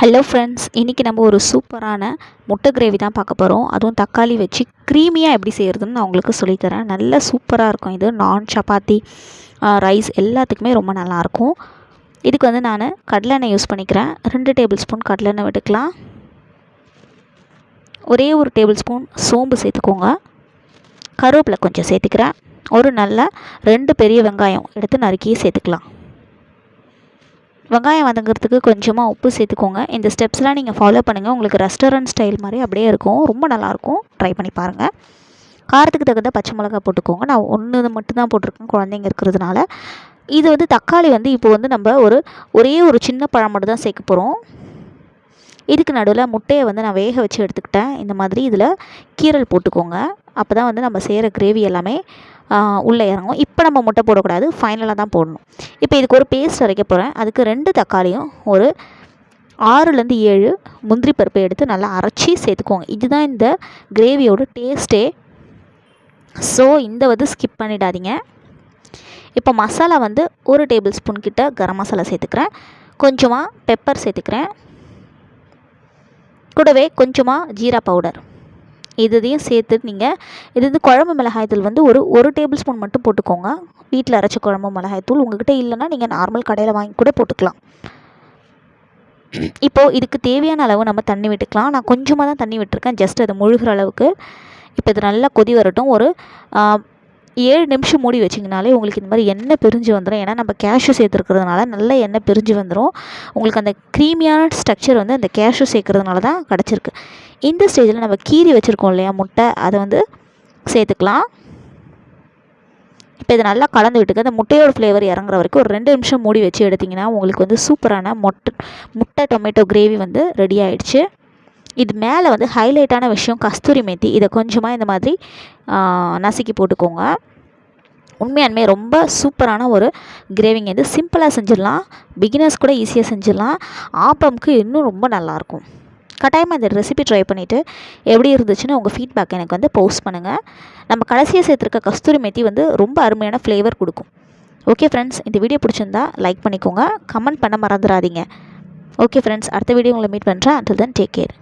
Hello friends இன்றைக்கி நம்ம ஒரு சூப்பரான முட்டை கிரேவி தான் பார்க்க போகிறோம் அதுவும் தக்காளி வச்சு க்ரீமியாக எப்படி செய்கிறதுன்னு நான் உங்களுக்கு சொல்லித்தரேன். நல்ல சூப்பராக இருக்கும் இது. நான் சப்பாத்தி ரைஸ் எல்லாத்துக்குமே ரொம்ப நல்லாயிருக்கும். இதுக்கு வந்து நான் கடலெண்ணெய் யூஸ் பண்ணிக்கிறேன். ரெண்டு டேபிள் ஸ்பூன் கடலெண்ணெய் விட்டுக்கலாம். ஒரே ஒரு டேபிள் ஸ்பூன் சோம்பு சேர்த்துக்கோங்க. கருவேப்பிலை கொஞ்சம் சேர்த்துக்கிறேன். ஒரு நல்ல ரெண்டு பெரிய வெங்காயம் எடுத்து நறுக்கி சேர்த்துக்கலாம். வெங்காயம் வதங்குறதுக்கு கொஞ்சமாக உப்பு சேர்த்துக்கோங்க. இந்த ஸ்டெப்ஸ்லாம் நீங்கள் ஃபாலோ பண்ணுங்கள் உங்களுக்கு ரெஸ்டாரண்ட் ஸ்டைல் மாதிரி அப்படியே இருக்கும். ரொம்ப நல்லாயிருக்கும். ட்ரை பண்ணி பாருங்கள் காரத்துக்கு தகுந்த பச்சை மிளகா போட்டுக்கோங்க. நான் ஒன்று மட்டும்தான் போட்டிருக்கேன் குழந்தைங்க இருக்கிறதுனால. இது வந்து தக்காளி வந்து இப்போ வந்து நம்ம ஒரு ஒரே ஒரு சின்ன பழம் மட்டும் தான் சேர்க்க போகிறோம் இதுக்கு நடுவில் முட்டையை வந்து நான் வேக வச்சு எடுத்துக்கிட்டேன். இந்த மாதிரி இதில் கீரல் போட்டுக்கோங்க. அப்போ தான் வந்து நம்ம செய்கிற கிரேவி எல்லாமே உள்ளே இறங்கும். இப்போ நம்ம முட்டை போடக்கூடாது. ஃபைனலாக தான் போடணும். இப்போ இதுக்கு ஒரு பேஸ்ட் அரைக்க போகிறேன் அதுக்கு ரெண்டு தக்காளியும் ஒரு ஆறுலேருந்து ஏழு முந்திரி பருப்பை எடுத்து நல்லா அரைச்சி சேர்த்துக்கோங்க. இதுதான் இந்த கிரேவியோட டேஸ்ட்டே ஸோ இந்த வந்து ஸ்கிப் பண்ணிடாதீங்க. இப்போ மசாலா வந்து ஒரு டேபிள் ஸ்பூன் கிட்ட கரம் மசாலா சேர்த்துக்கிறேன். கொஞ்சமாக பெப்பர் சேர்த்துக்கிறேன். கூடவே கொஞ்சமாக ஜீரா பவுடர் இதையும் சேர்த்து நீங்கள் இது வந்து குழம்பு மிளகாய்த்தூள் வந்து ஒரு ஒரு டேபிள் ஸ்பூன் மட்டும் போட்டுக்கோங்க. வீட்டில் அரைச்ச குழம்பு மிளகாய்த்தூள் உங்கள்கிட்ட இல்லைன்னா நீங்கள் நார்மல் கடையில் வாங்கி கூட போட்டுக்கலாம். இப்போது இதுக்கு தேவையான அளவு நம்ம தண்ணி விட்டுக்கலாம். நான் கொஞ்சமாக தான் தண்ணி விட்டுருக்கேன். ஜஸ்ட் அது முழுகிற அளவுக்கு. இப்போ இது நல்லா கொதி வரட்டும். ஒரு ஏழு நிமிஷம் மூடி வச்சிங்கனாலே உங்களுக்கு இந்த மாதிரி எண்ணெய் பிரிஞ்சு வந்துடும் ஏன்னா நம்ம கேஷு சேர்த்துருக்கிறதுனால நல்ல எண்ணெய் பிரிஞ்சு வந்துடும் உங்களுக்கு அந்த க்ரீமியான ஸ்ட்ரக்சர் வந்து அந்த கேஷ்யூ சேர்க்குறதுனால தான் கிடச்சிருக்கு. இந்த ஸ்டேஜில் நம்ம கீரி வச்சுருக்கோம் இல்லையா முட்டை அதை வந்து சேர்த்துக்கலாம். இப்போ இதை நல்லா கலந்து விட்டுக்க. அந்த முட்டையோட ஃப்ளேவர் இறங்குற வரைக்கும் ஒரு ரெண்டு நிமிஷம் மூடி வச்சு எடுத்திங்கன்னா உங்களுக்கு வந்து சூப்பரான மொட்டை முட்டை டொமேட்டோ கிரேவி வந்து ரெடி ஆகிடுச்சு இது மேலே வந்து ஹைலைட்டான விஷயம் கஸ்தூரி மேத்தி. இதை கொஞ்சமாக இந்த மாதிரி நசுக்கி போட்டுக்கோங்க. உண்மையானுமே ரொம்ப சூப்பரான ஒரு கிரேவிங்க இது. சிம்பிளாக செஞ்சிடலாம். பிகினர்ஸ் கூட ஈஸியாக செஞ்சிடலாம். ஆப்பம்க்கு இன்னும் ரொம்ப நல்லாயிருக்கும். கட்டாயமாக இந்த ரெசிபி ட்ரை பண்ணிவிட்டு எப்படி இருந்துச்சுன்னு உங்கள் ஃபீட்பேக் எனக்கு வந்து போஸ்ட் பண்ணுங்கள் நம்ம கடைசியாக சேர்த்துருக்க கஸ்தூரி மெத்தி வந்து ரொம்ப அருமையான ஃப்ளேவர் கொடுக்கும். ஓகே ஃப்ரெண்ட்ஸ் இந்த வீடியோ பிடிச்சிருந்தா லைக் பண்ணிக்கோங்க. கமெண்ட் பண்ண மறந்துடாதீங்க. ஓகே ஃப்ரெண்ட்ஸ் அடுத்த வீடியோ உங்களை மீட் பண்ணுறேன் அண்டில் தென் டேக் கேர்